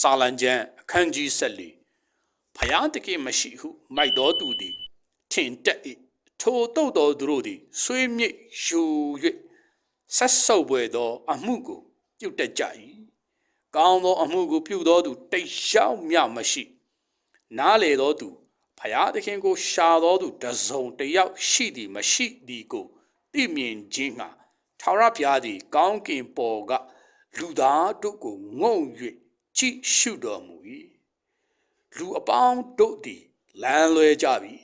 စာလံကျမ်းအခန်းကြီး14ဖယားတကယ်မရှိဟု မိုက်တော်သူသည်ထင်တက်၏ထိုတုတ်တော်သူတို့သည်ဆွေးမြေ့ယူ၍ဆက်ဆုပ်ပွေသော အမှုကို ပြုတ်တက်ကြ၏ကောင်းသောအမှုကိုပြုသောသူတိတ်ရောက်မြမရှိ နားလေသောသူဖယားသခင်ကို ရှာသောသူတစုံတစ်ယောက်ရှိသည်မရှိသည်ကိုသိမြင်ခြင်းငှာထာဝရဘုရားသည် ကောင်းကင်ပေါ်ကလူသားတို့ကိုငုံ၍ ကြည့်ရှုတော်မူ၏လူအပေါင်းတို့သည်လမ်းလွဲကြပြီ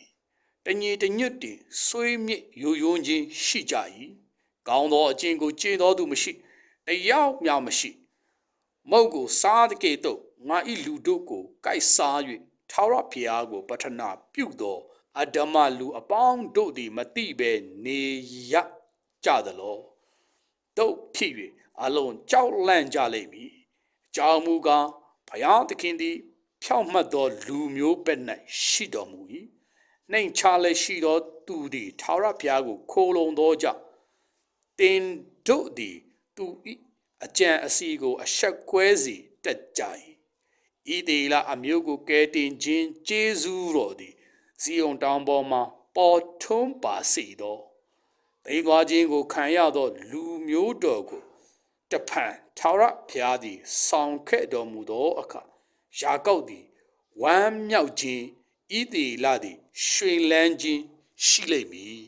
တညီတညွတ်တင်ဆွေးမြစ်ယိုယွန်းခြင်းရှိကြ၏ကောင်းသောအကျင့်ကိုကျင့်တော်သူမရှိတယောက်မျှမရှိမုတ်ကိုစားတကယ်တော့ငါဤလူတို့ကိုကိုက်စား၍ထာဝရဘုရားကိုပထနာပြုသောအဓမ္မလူအပေါင်းတို့သည်မတိပဲနေရကြသလောတို့ဖြစ်၍အလုံးကြောက်လန့်ကြလိမ့်မည်အ ကြောင်းမူကားဘုရားသခင်သည် ဖြောင့်မတ်သောလူမျိုးပဲ့၌ရှိတော်မူ၏နှိမ်ချလည်းရှိသောသူသည်ထာဝရဘုရားကို ခိုးလုံသောကြောင့်တင်တို့သည်သူ၏အကြံအစီကို အဆက်ကွဲစီတက်ကြ၏ဤဒေလအမျိုးကိုကဲတင်ခြင်းကျေးဇူးတော်သည်ဇီယုန်တောင်ပေါ်မှပေါ်ထွန်းပါစေသောသိမ်းသွားခြင်းကိုခံရသော လူမျိုးတော်ကို တဖန်ထာဝရဘုရားသည်ဆောင်ခဲ့တော်မူသောအခါယာကုပ်သည်ဝမ်းမြောက်ခြင်းဤဒေလသည်ရွှင်လန်းခြင်းရှိလိမ့်မည်